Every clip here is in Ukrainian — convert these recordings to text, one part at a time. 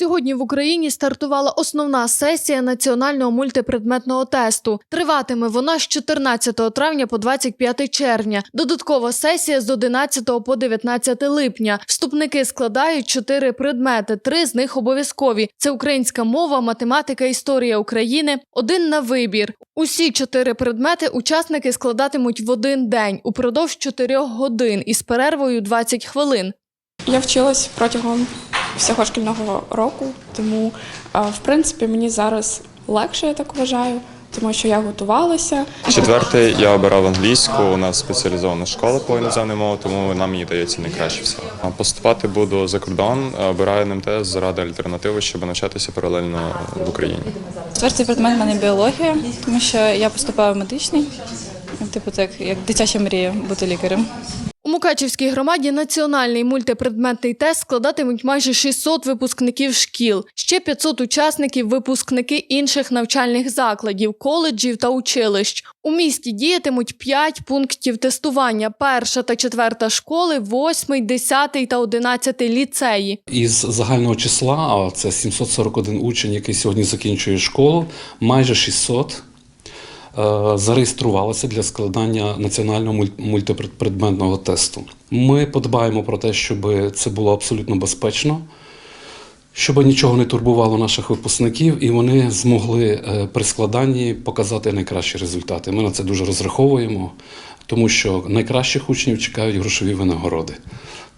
Сьогодні в Україні стартувала основна сесія національного мультипредметного тесту. Триватиме вона з 14 травня по 25 червня. Додаткова сесія з 11 по 19 липня. Вступники складають чотири предмети. Три з них обов'язкові: це українська мова, математика, історія України. Один на вибір. Усі чотири предмети учасники складатимуть в один день упродовж 4 годин із перервою 20 хвилин. Я вчилась протягом всього шкільного року, тому е, в принципі мені зараз легше, я так вважаю, тому що я готувалася. Четвертий я обирав англійську. У нас спеціалізована школа по іноземній мові, тому вона мені дається найкраще все. Поступати буду за кордон, обираю НМТ заради альтернативи, щоб навчатися паралельно в Україні. Четвертий предмет в мене біологія, тому що я поступаю в медичний. Типу, так як дитяча мрія бути лікарем. Мукачівській громаді національний мультипредметний тест складатимуть майже 600 випускників шкіл, ще 500 учасників випускники інших навчальних закладів, коледжів та училищ. У місті діятимуть 5 пунктів тестування: перша та четверта школи, восьмий, десятий та одинадцятий ліцеї. Із загального числа, а це 741 учень, який сьогодні закінчує школу, майже 600 е, зареєструвалися для складання національного муль- мультипредметного тесту. Ми подбаємо про те, щоб це було абсолютно безпечно, щоб нічого не турбувало наших випускників, і вони змогли е, при складанні показати найкращі результати. Ми на це дуже розраховуємо, тому що найкращих учнів чекають грошові винагороди.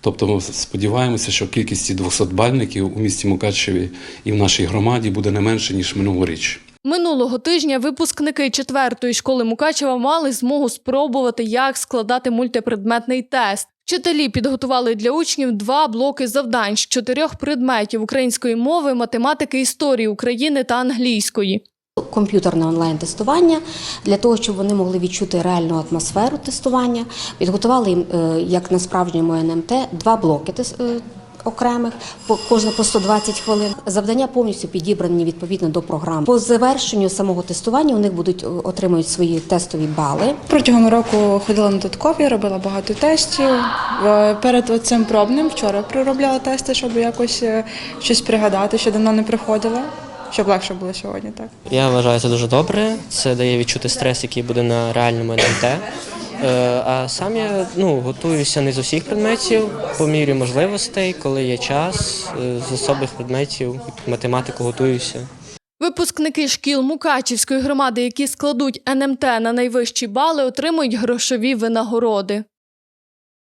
Тобто ми сподіваємося, що кількість 200 бальників у місті Мукачеві і в нашій громаді буде не менше, ніж минулоріч. Минулого тижня випускники четвертої школи Мукачева мали змогу спробувати, як складати мультипредметний тест. Вчителі підготували для учнів два блоки завдань з чотирьох предметів української мови, математики, історії України та англійської. комп'ютерне онлайн-тестування для того, щоб вони могли відчути реальну атмосферу тестування. Підготували їм, е, як на справжньому НМТ, два блоки е, окремих, по кожне по 120 хвилин. Завдання повністю підібрані відповідно до програм. По завершенню самого тестування у них будуть е, отримують свої тестові бали. Протягом року ходила на додаткові, робила багато тестів. Перед цим пробним вчора проробляла тести, щоб якось е, щось пригадати, що давно не приходила, щоб легше було сьогодні. Так. Я вважаю це дуже добре. Це дає відчути стрес, який буде на реальному НМТ. Е, А сам я ну, готуюся не з усіх предметів по мірі можливостей, коли є час. Е, З особих предметів математику готуюся. Випускники шкіл Мукачівської громади, які складуть НМТ на найвищі бали, отримують грошові винагороди.